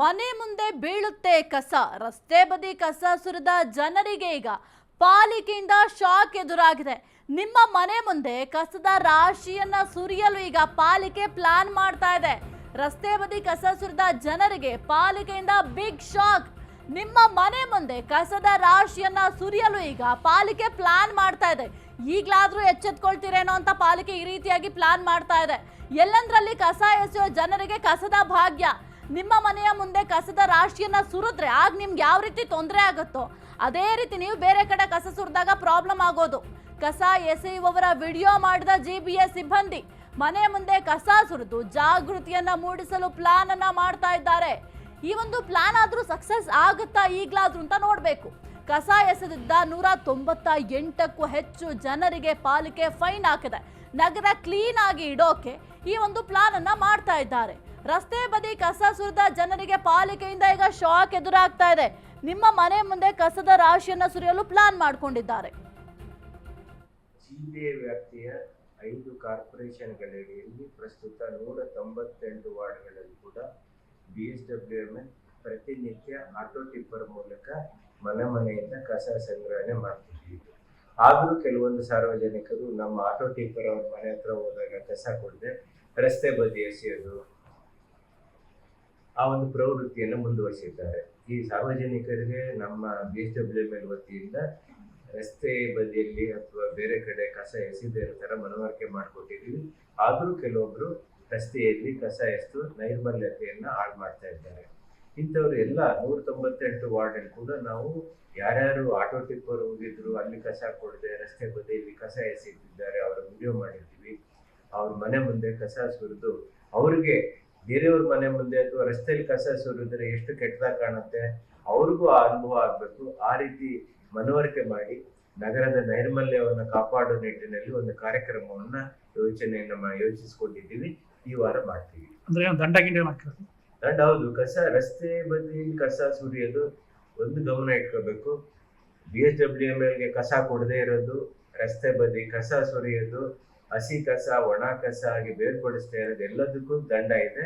ಮನೆ ಮುಂದೆ ಬೀಳುತ್ತೆ ಕಸ, ರಸ್ತೆ ಬದಿ ಕಸ ಸುರಿದ ಜನರಿಗೆ ಈಗ ಪಾಲಿಕೆಯಿಂದ ಶಾಕ್ ಎದುರಾಗಿದೆ. ನಿಮ್ಮ ಮನೆ ಮುಂದೆ ಕಸದ ರಾಶಿಯನ್ನ ಸುರಿಯಲು ಈಗ ಪಾಲಿಕೆ ಪ್ಲಾನ್ ಮಾಡ್ತಾ ಇದೆ. ರಸ್ತೆ ಬದಿ ಕಸ ಸುರಿದ ಜನರಿಗೆ ಪಾಲಿಕೆಯಿಂದ ಬಿಗ್ ಶಾಕ್. ನಿಮ್ಮ ಮನೆ ಮುಂದೆ ಕಸದ ರಾಶಿಯನ್ನ ಸುರಿಯಲು ಈಗ ಪಾಲಿಕೆ ಪ್ಲಾನ್ ಮಾಡ್ತಾ ಇದೆ. ಈಗಲಾದರೂ ಎಚ್ಚೆತ್ಕೊಳ್ತೀರೇನೋ ಅಂತ ಪಾಲಿಕೆ ಈ ರೀತಿಯಾಗಿ ಪ್ಲಾನ್ ಮಾಡ್ತಾ ಇದೆ. ಎಲ್ಲಂದ್ರಲ್ಲಿ ಕಸ ಎಸೆಯೋ ಜನರಿಗೆ ಕಸದ ಭಾಗ್ಯ. ನಿಮ್ಮ ಮನೆಯ ಮುಂದೆ ಕಸದ ರಾಶಿಯನ್ನು ಸುರಿದ್ರೆ ಆಗ ನಿಮ್ಗೆ ಯಾವ ರೀತಿ ತೊಂದರೆ ಆಗುತ್ತೋ, ಅದೇ ರೀತಿ ನೀವು ಬೇರೆ ಕಡೆ ಕಸ ಸುರಿದಾಗ ಪ್ರಾಬ್ಲಮ್ ಆಗೋದು. ಕಸ ಎಸೆಯುವವರ ವಿಡಿಯೋ ಮಾಡಿದ ಜಿ ಬಿ ಎಸ್ ಸಿಬ್ಬಂದಿ ಮನೆ ಮುಂದೆ ಕಸ ಸುರಿದು ಜಾಗೃತಿಯನ್ನ ಮೂಡಿಸಲು ಪ್ಲಾನ್ ಅನ್ನ ಮಾಡ್ತಾ ಇದ್ದಾರೆ. ಈ ಒಂದು ಪ್ಲಾನ್ ಆದ್ರೂ ಸಕ್ಸಸ್ ಆಗುತ್ತಾ ಈಗಲಾದ್ರೂ ಅಂತ ನೋಡಬೇಕು. ಕಸ ಎಸೆದಿದ್ದ ನೂರ ತೊಂಬತ್ತ ಎಂಟಕ್ಕೂ ಹೆಚ್ಚು ಜನರಿಗೆ ಪಾಲಿಕೆ ಫೈನ್ ಹಾಕಿದೆ. ನಗರ ಕ್ಲೀನ್ ಆಗಿ ಇಡೋಕೆ ಈ ಒಂದು ಪ್ಲಾನ್ ಅನ್ನ ಮಾಡ್ತಾ ಇದ್ದಾರೆ. ರಸ್ತೆ ಬದಿ ಕಸ ಸುರಿದ ಜನರಿಗೆ ಪಾಲಿಕೆಯಿಂದ ಈಗ ಶಾಕ್ ಎದುರಾಗ್ತಾ ಇದೆ. ನಿಮ್ಮ ಮನೆ ಮುಂದೆ ಕಸದ ರಾಶಿಯನ್ನು ಸುರಿಯಲು ಪ್ಲಾನ್ ಮಾಡಿಕೊಂಡಿದ್ದಾರೆ. ಜಿಲ್ಲೆ ವ್ಯಾಪ್ತಿಯ ಐದು ಕಾರ್ಪೊರೇಷನ್ಗಳಡಿಯಲ್ಲಿ ಪ್ರಸ್ತುತ ನೂರ ತೊಂಬತ್ತೆಂಟು ವಾರ್ಡ್ಗಳಲ್ಲಿ ಕೂಡ ಬಿ ಎಸ್ ಡಬ್ಲ್ಯೂ ಪ್ರತಿನಿತ್ಯ ಆಟೋ ಟಿಪ್ಪರ್ ಮೂಲಕ ಮನೆ ಮನೆಯಿಂದ ಕಸ ಸಂಗ್ರಹಣೆ ಮಾಡ್ತಿದ್ದೀವಿ ಆದರೂ ಕೆಲವೊಂದು ಸಾರ್ವಜನಿಕರು ನಮ್ಮ ಆಟೋ ಟೀಪರ್ ಅವ್ರ ಮನೆ ಹತ್ರ ಹೋದಾಗ ಕಸ ಕೊಡದೆ ರಸ್ತೆ ಬದಿ ಎಸೆಯೋದು, ಆ ಒಂದು ಪ್ರವೃತ್ತಿಯನ್ನು ಮುಂದುವರಿಸಿದ್ದಾರೆ. ಈ ಸಾರ್ವಜನಿಕರಿಗೆ ನಮ್ಮ ಬಿ ಎಸ್ ಡಬ್ಲ್ಯೂ ಎಲ್ ವತಿಯಿಂದ ರಸ್ತೆ ಬದಿಯಲ್ಲಿ ಅಥವಾ ಬೇರೆ ಕಡೆ ಕಸ ಎಸೆದೇ ಥರ ಮನವರಿಕೆ ಮಾಡಿಕೊಟ್ಟಿದ್ದೀವಿ. ಆದರೂ ಕೆಲವೊಬ್ರು ರಸ್ತೆಯಲ್ಲಿ ಕಸ ಎಸೆದು ನೈರ್ಮಲ್ಯತೆಯನ್ನು ಹಾಳು ಮಾಡ್ತಾ ಇದ್ದಾರೆ. ಇಂಥವ್ರು ಎಲ್ಲ ನೂರ ತೊಂಬತ್ತೆಂಟು ವಾರ್ಡಲ್ಲಿ ಕೂಡ ನಾವು ಯಾರ್ಯಾರು ಆಟೋ ಟಿಪ್ಪರ್ ಹೋಗಿದ್ರು, ಅಲ್ಲಿ ಕಸ ಕೊಡದೆ ರಸ್ತೆ ಬದಿಯಲ್ಲಿ ಕಸ ಎಸೆದಿದ್ದಾರೆ, ಅವರ ವಿಡಿಯೋ ಮಾಡಿರ್ತೀವಿ. ಅವ್ರ ಮನೆ ಮುಂದೆ ಕಸ ಸುರಿದು, ಅವ್ರಿಗೆ ಬೇರೆಯವ್ರ ಮನೆ ಮುಂದೆ ಅಥವಾ ರಸ್ತೆಯಲ್ಲಿ ಕಸ ಸುರಿದ್ರೆ ಎಷ್ಟು ಕೆಟ್ಟದಾಗ ಕಾಣುತ್ತೆ? ಅವ್ರಿಗೂ ಆ ಅನುಭವ ಆಗ್ಬೇಕು. ಆ ರೀತಿ ಮನವರಿಕೆ ಮಾಡಿ ನಗರದ ನೈರ್ಮಲ್ಯವನ್ನು ಕಾಪಾಡೋ ನಿಟ್ಟಿನಲ್ಲಿ ಒಂದು ಕಾರ್ಯಕ್ರಮವನ್ನ ಯೋಚನೆಯನ್ನ ಯೋಚಿಸಿಕೊಂಡಿದ್ದೀವಿ. ಈ ವಾರ ಮಾಡ್ತೀವಿ. ಅಂದ್ರೆ ದಂಡ ಮಾಡ್ತಿರೋದು ಅಂಡ್ ಹೌದು, ಕಸ, ರಸ್ತೆ ಬದಿ ಕಸ ಸುರಿಯೋದು ಒಂದು ಗಮನ ಇಟ್ಕೋಬೇಕು. ಬಿ ಎಸ್ ಡಬ್ಲ್ಯೂ ಎಲ್ಗೆ ಕಸ ಕೊಡದೇ ಇರೋದು, ರಸ್ತೆ ಬದಿ ಕಸ ಸುರಿಯೋದು, ಹಸಿ ಕಸ, ಒಣ ಕಸ ಆಗಿ ಬೇರ್ಪಡಿಸ್ತಾ ಇರೋದು ಎಲ್ಲದಕ್ಕೂ ದಂಡ ಇದೆ.